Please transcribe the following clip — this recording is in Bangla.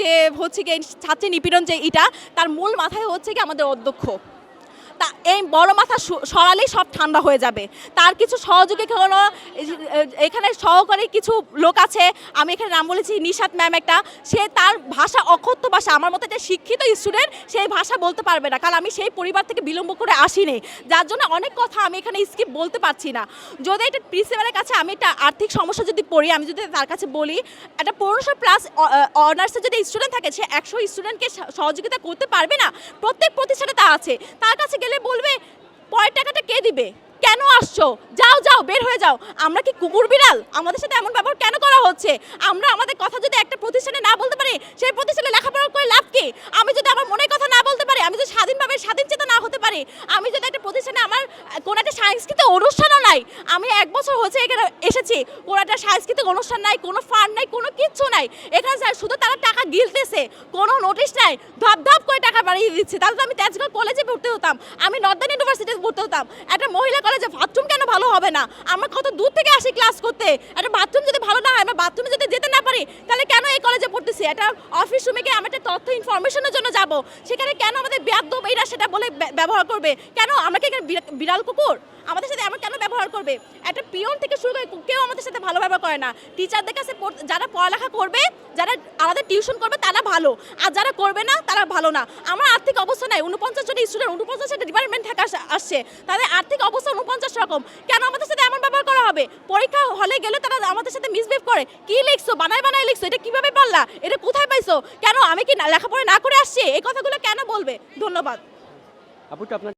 যে হচ্ছে কি ছাত্রী নিপীড়ন যে এটা তার মূল মাথায় হচ্ছে কি আমাদের অধ্যক্ষ। তা এই বড় মাথা সরালেই সব ঠান্ডা হয়ে যাবে। তার কিছু সহযোগী কোনো এখানে সহকারী কিছু লোক আছে, আমি এখানে নাম বলেছি নিশাত ম্যাম একটা, সে তার ভাষা অক্ষত্য ভাষা, আমার মতো একটা শিক্ষিত স্টুডেন্ট সেই ভাষা বলতে পারবে না, কারণ আমি সেই পরিবার থেকে বিলম্ব করে আসিনি। যার জন্য অনেক কথা আমি এখানে স্কিপ বলতে পারছি না। যদি এটা প্রিন্সিপালের কাছে আমি একটা আর্থিক সমস্যা যদি পড়ি, আমি যদি তার কাছে বলি, একটা পনেরোশো প্লাস অনার্সে যদি স্টুডেন্ট থাকে, সে একশো স্টুডেন্টকে সহযোগিতা করতে পারবে না? প্রত্যেক প্রতিষ্ঠানে তা আছে। তার কাছে গেলে বলবে, পরের টাকাটা কে দিবে? কেন আসছো? যাও যাও, বের হয়ে যাও। আমরা কি কুকুর বিড়াল? আমাদের সাথে এমন ব্যবহার কেন করা হচ্ছে? আমরা আমাদের কথা যদি একটা প্রতিষ্ঠানে না বলতে পারি, সেই প্রতিষ্ঠানে লেখাপড়া করে লাভ কি? আমি যদি আমার মনের কথা না বলতে পারি, আমি যদি স্বাধীনভাবে স্বাধীন চেতা না হতে পারি, আমি আমার, কোনো একটা সাংস্কৃতিক অনুষ্ঠানও নাই। আমি এক বছর হচ্ছে এখানে এসেছি। কোনো একটা সাংস্কৃতিক অনুষ্ঠান নাই, কোনো ফান্ড নাই, কোনো কিচ্ছু নাই। এখানে শুধু তারা টাকা গিলতেছে, কোনো নোটিশ নাই। ধপ ধপ করে টাকা বাড়িয়ে দিচ্ছে। তাহলে তো আমি তেজগাঁও কলেজে ভর্তি হতাম। আমি নর্দার্ন ইউনিভার্সিটিতে ভর্তি হতাম। একটা মহিলা কলেজে বাথরুম কেন ভালো হবে না? আমরা কত দূর থেকে আসি ক্লাস করতে? একটা বাথরুম যদি ভালো না হয়, আমরা বাথরুমে যদি যেতে না পারি তাহলে কেন এই কলেজে পড়তেছি একটা অফিস রুমে গিয়ে আমরা একটা তথ্য ইনফরমেশনের জন্য যাব। সেখানে কেন আমাদের বেয়াদ্দব এরা সেটা বলে ব্যবহার করবে? কেন আমরা কি এখানে বিড়াল কুকুর? আমাদের সাথে এমন কেন ব্যবহার করবে? একটা পিয়ন থেকে শুরু করে কেউ আমাদের সাথে ভালো ব্যবহার করে না। টিচারদের কাছে যারা পড়ালেখা করবে, যারা আলাদা টিউশন করবে, তারা ভালো। আর যারা করবে না, তারা ভালো না। আমার আর্থিক অবস্থা নাই, উনপঞ্চাশ জন স্টুডেন্ট উনপঞ্চাশটা ডিপার্টমেন্ট থেকে আসছে। তাদের আর্থিক অবস্থা উনপঞ্চাশ রকম। কেন আমাদের সাথে এমন ব্যবহার করা হবে? পরীক্ষা হলে গেলে তারা আমাদের সাথে মিসবিহেভ করে। কি লিখছো? বানায় বানায় লিখছো। এটা কীভাবে পারলা এটা কোথায় পাইছো? কেন আমি কি লেখাপড়া না করে আসছি? এই কথাগুলো কেন বলবে? ধন্যবাদ। আপু আপনার